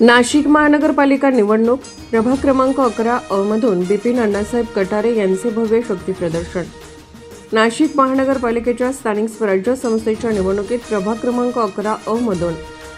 नाशिक महानगरपालिका निवडणूक प्रभाग क्रमांक अकरा अ मधून बिपिन अण्णासाहेब कटारे यांचे भव्य शक्ती प्रदर्शन. नाशिक महानगरपालिकेच्या स्थानिक स्वराज्य संस्थेच्या निवडणुकीत प्रभाग क्रमांक अकरा अ मधून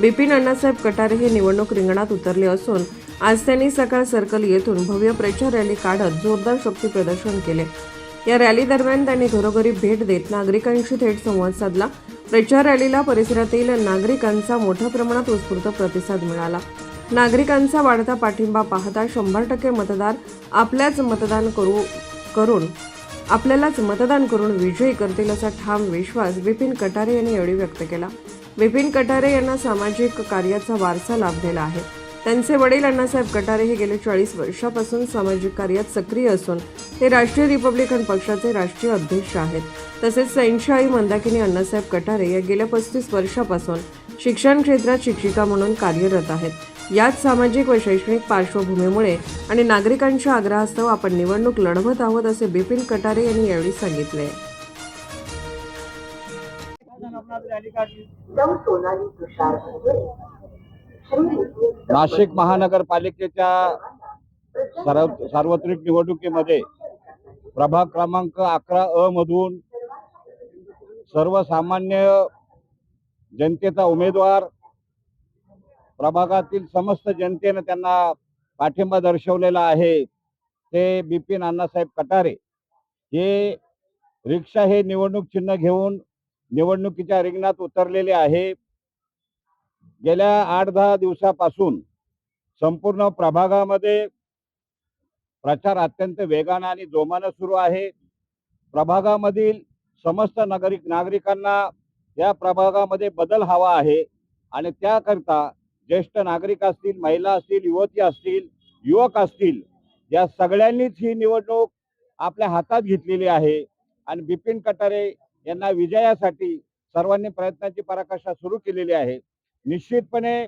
बिपिन अण्णासाहेब कटारे हे निवडणूक रिंगणात उतरले असून आज त्यांनी सकाळ सर्कल येथून भव्य प्रचार रॅली काढत जोरदार शक्ती प्रदर्शन केले. या रॅली दरम्यान त्यांनी घरोघरी भेट देत नागरिकांशी थेट संवाद साधला. प्रचार रॅलीला परिसरातील नागरिकांचा मोठ्या प्रमाणात उत्स्फूर्त प्रतिसाद मिळाला. नागरिकांचा वाढता पाठिंबा पाहता शंभर टक्के मतदार आपल्याच मतदान करू करून आपल्यालाच मतदान करून विजयी करतील असा ठाम विश्वास बिपिन कटारे यांनी यावेळी व्यक्त केला. विपिन कटारे यांना सामाजिक कार्याचा वारसा लाभलेला आहे. त्यांचे वडील अण्णासाहेब कटारे हे गेले चाळीस वर्षापासून सामाजिक कार्यात सक्रिय असून ते राष्ट्रीय रिपब्लिकन पक्षाचे राष्ट्रीय अध्यक्ष आहेत. तसेच सैन्शी आई मंदाकिनी अण्णासाहेब कटारे या गेल्या पस्तीस वर्षापासून शिक्षण क्षेत्रात शिक्षिका म्हणून कार्यरत आहेत. याच सामाजिक व शैक्षणिक पार्श्वभूमीमुळे आणि नागरिकांच्या आग्रहास्तव आपण निवडणूक लढवत आहोत असे बिपिन कटारे यांनी यावेळी सांगितले. नाशिक महानगरपालिकेच्या सार्वत्रिक निवडणुकीमध्ये प्रभाग क्रमांक अकरा अ मधून सर्वसामान्य जनतेचा उमेदवार प्रभागातील समस्त जनतेनं त्यांना पाठिंबा दर्शवलेला आहे. ते बिपिन अण्णासाहेब कटारे हे रिक्षा हे निवडणूक चिन्ह घेऊन निवडणुकीच्या रिंगणात उतरलेले आहे. गेल्या आठ दहा दिवसापासून संपूर्ण प्रभागामध्ये प्रचार अत्यंत वेगानं आणि जोमानं सुरू आहे. प्रभागामधील समस्त नागरिक नागरिकांना या प्रभागामध्ये बदल हवा आहे आणि त्याकरता ज्येष्ठ नागरिक असतील महिला असतील युवती असतील युवक असतील या सगळ्यांनीच ही निवडणूक आपल्या हातात घेतलेली आहे. आणि बिपिन कटारे यांना विजयासाठी सर्वांनी प्रयत्नाची पराकाष्ठा सुरू केलेली आहे. निश्चितपणे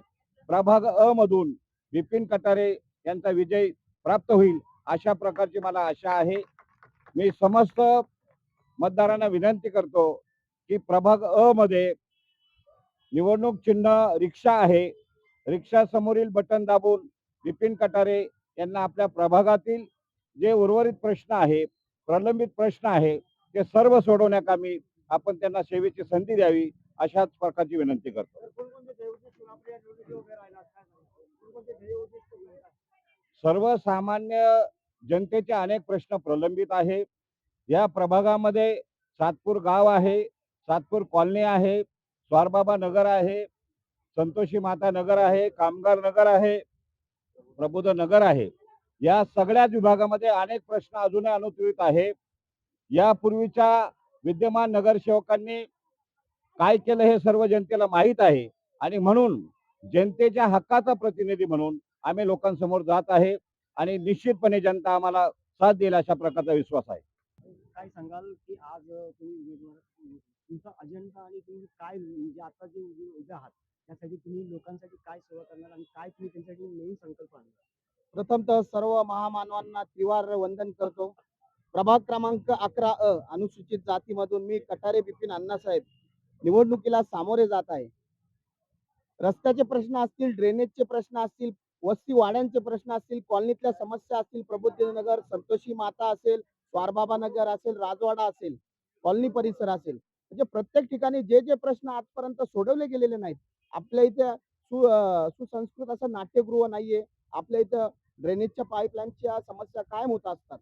प्रभाग अ मधून बिपिन कटारे यांचा विजय प्राप्त होईल अशा प्रकारची मला आशा आहे. मी समस्त मतदारांना विनंती करतो की प्रभाग अ मध्ये निवडणूक चिन्ह रिक्षा आहे. रिक्षा समोरील बटन दाबून बिपिन कटारे यांना आपल्या प्रभागातील जे उर्वरित प्रश्न आहे प्रलंबित प्रश्न आहे ते सर्व सोडवण्याकामी आपण त्यांना सेवेची संधी द्यावी अशाच प्रकारची विनंती करतो. सर्वसामान्य जनतेचे अनेक प्रश्न प्रलंबित आहे. या प्रभागामध्ये सातपूर गाव आहे सातपूर कॉलनी आहे स्वारबाबा नगर आहे संतोषी माता नगर आहे कामगार नगर आहे प्रबोध नगर आहे. या सगळ्याच विभागामध्ये अनेक प्रश्न अजूनही अनुत्रित आहे. यापूर्वीच्या विद्यमान नगरसेवकांनी काय केलं हे सर्व जनतेला माहीत आहे. आणि म्हणून जनतेच्या हक्काचा प्रतिनिधी म्हणून आम्ही लोकांसमोर जात आहे. आणि निश्चितपणे जनता आम्हाला साथ देईल अशा प्रकारचा विश्वास आहे. काय सांगाल की आज तुम्ही उमेदवार तुमचा आणि तुम्ही काय म्हणजे आता जे उभे उभे आहात त्यासाठी तुम्ही लोकांसाठी काय सेवा करणार आणि काय तुम्ही त्यांच्यासाठी नवीन संकल्प आणणार? प्रथमतः सर्व महामानवांना त्रिवार वंदन करतो. प्रभाग क्रमांक अकरा अ अनुसूचित जातीमधून मी कटारे बिपिन अण्णासाहेब निवडणुकीला सामोरे जात आहे. रस्त्याचे प्रश्न असतील ड्रेनेजचे प्रश्न असतील वस्ती वाड्यांचे प्रश्न असतील कॉलनीतल्या समस्या असतील प्रबुद्धनगर संतोषी माता असेल स्वारबाबा नगर असेल राजवाडा असेल कॉलनी परिसर असेल. म्हणजे प्रत्येक ठिकाणी जे जे प्रश्न आजपर्यंत सोडवले गेलेले नाहीत. आपल्या इथे सु सुसंस्कृत असं नाट्यगृह नाहीये. आपल्या इथं ड्रेनेजच्या पाईपलाईनच्या समस्या कायम होत असतात.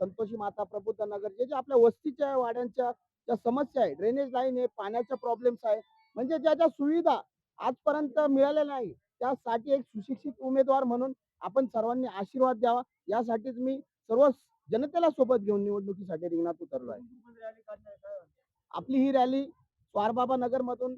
संतोषी माता प्रबुद्ध नगर जे जे आपल्या वस्तीच्या वाड्यांच्या ज्या समस्या आहे ड्रेनेज लाईन आहे पाण्याच्या प्रॉब्लेम्स आहे म्हणजे ज्या ज्या सुविधा आजपर्यंत मिळालेल्या नाही त्यासाठी एक सुशिक्षित उमेदवार म्हणून आपण सर्वांनी आशीर्वाद द्यावा. यासाठीच मी सर्व जनतेला सोबत घेऊन निवडणुकीसाठी रिंगणात उतरलो आहे आपली ही रॅली स्वारबाबा नगर मधून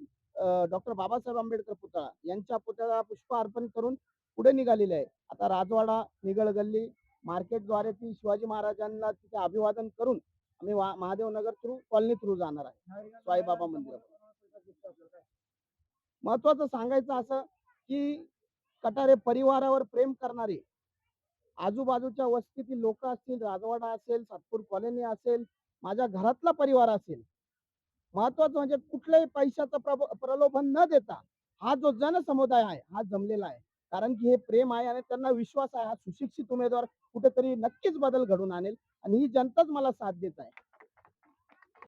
डॉक्टर बाबासाहेब आंबेडकर पुतळा यांच्या पुतळ्याला पुष्प अर्पण करून पुढे निघालेली आहे. आता राजवाडा निगळ गल्ली मार्केटद्वारे ती शिवाजी महाराजांना तिथे अभिवादन करून आम्ही Mahadev Nagar through colony through जाणार आहे. साईबाबा मंदिर महत्वाचं सांगायचं असं की कटारे परिवारावर प्रेम करणारे आजूबाजूच्या वस्तीतील लोक असतील राजवाडा असेल सातपूर कॉलनी असेल माझ्या घरातला परिवार असेल महत्वाचं म्हणजे कुठल्याही पैशाचं प्रलोभन न देता हा जो जनसमुदाय आहे हा जमलेला आहे. कारण की हे प्रेम आहे आणि त्यांना विश्वास आहे. हा सुशिक्षित उमेदवार कुठेतरी नक्कीच बदल घडून आणेल आणि ही जनताच मला साथ देत आहे.